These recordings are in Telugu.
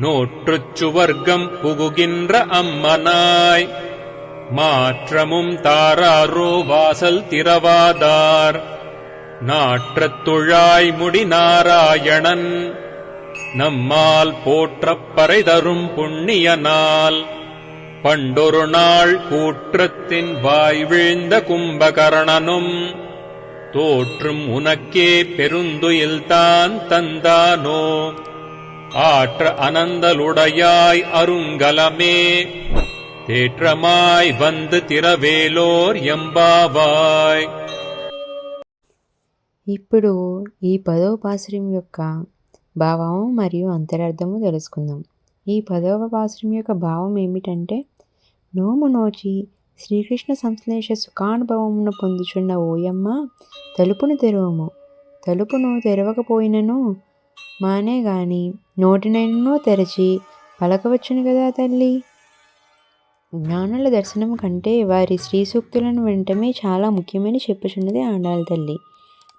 நோற்றுச்சுவர்க்கம் புகுகின்ற அம்மனாய். மாற்றமும் தாராரோ வாசல் திரவாதார் நாற்றத் துழாய் முடி நாராயணன். நம்மால் போற்றப் பறை தரும் புண்ணியனால். பண்டொரு நாள் கூற்றத்தின் வாய் வீழ்ந்த கும்பகர்ணனும். தோற்றும் உனக்கே பெருந்துயில்தான் தந்தானோ. ஆற்ற அனந்தலுடையாய் அருங்கலமே தேற்றமாய் வந்து திரவேலோர் எம்பாவாய் ఇప్పుడు ఈ పదవ పాశ్రం యొక్క భావము మరియు అంతరార్థము తెలుసుకుందాం ఈ పదవ పాశ్రం యొక్క భావం ఏమిటంటే నోము నోచి శ్రీకృష్ణ సంశ్లేష సుఖానుభవమును పొందుచున్న ఓయమ్మ తలుపును తెరవము తలుపును తెరవకపోయినను మానే గాని నోటినైనను తెరచి పలకవచ్చును కదా తల్లి. జ్ఞానుల దర్శనం కంటే వారి శ్రీ సూక్తులను వినటమే చాలా ముఖ్యమని చెప్పుచున్నది ఆడాలి తల్లి.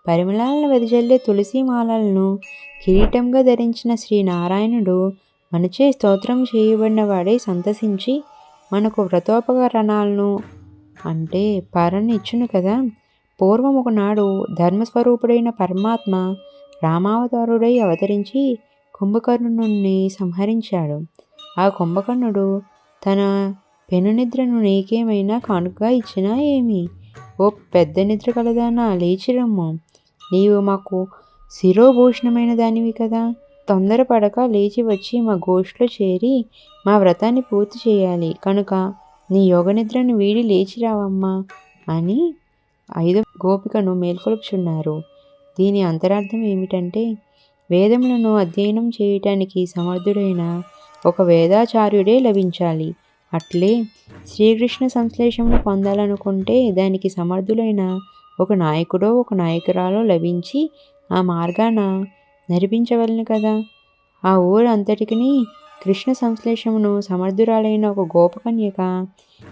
పరిమళాలను వెదజల్లే తులసి మాలలను కిరీటంగా ధరించిన శ్రీనారాయణుడు మనచే స్తోత్రం చేయబడిన వాడే సంతసించి మనకు వ్రతోపకరణాలను అంటే పరను ఇచ్చును కదా. పూర్వం ఒకనాడు ధర్మస్వరూపుడైన పరమాత్మ రామావతారుడై అవతరించి కుంభకర్ణుని సంహరించాడు. ఆ కుంభకర్ణుడు తన పెనునిద్రను నీకేమైనా కానుకగా ఇచ్చినా ఏమి? ఓ పెద్ద నిద్ర కలదానా లేచిరమ్ము. నీవు మాకు శిరోభూషణమైన దానివి కదా. తొందరపడక లేచి వచ్చి మా గోష్లో చేరి మా వ్రతాన్ని పూర్తి చేయాలి. కనుక నీ యోగ నిద్రను వీడి లేచి రావమ్మా అని ఐదు గోపికను మేల్కొలుపుచున్నారు. దీని అంతరార్థం ఏమిటంటే వేదములను అధ్యయనం చేయటానికి సమర్థుడైన ఒక వేదాచార్యుడే లభించాలి. అట్లే శ్రీకృష్ణ సంశ్లేషమును పొందాలనుకుంటే దానికి సమర్థులైన ఒక నాయకుడో ఒక నాయకురాలో లభించి ఆ మార్గాన నడిపించవలను కదా. ఆ ఊరు అంతటికి కృష్ణ సంశ్లేషమును సమర్థురాలైన ఒక గోపకన్యక.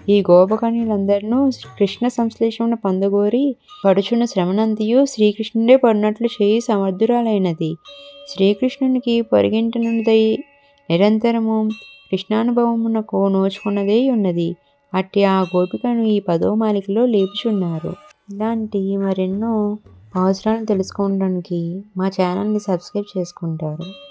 ఈ గోపకన్యలందరినూ కృష్ణ సంశ్లేషమును పొందగోరి పడుచున్న శ్రమనంతియు శ్రీకృష్ణుడే పడినట్లు చేయి సమర్థురాలైనది. శ్రీకృష్ణునికి పొరిగింటనుదై నిరంతరము కృష్ణానుభవమునకు నోచుకున్నదే ఉన్నది. అట్టి ఆ గోపికను ఈ పదో మాలికలో లేపుచున్నారు. ఇలాంటి మరెన్నో అవసరాలను తెలుసుకోవడానికి మా ఛానల్ని సబ్స్క్రైబ్ చేసుకుంటారు.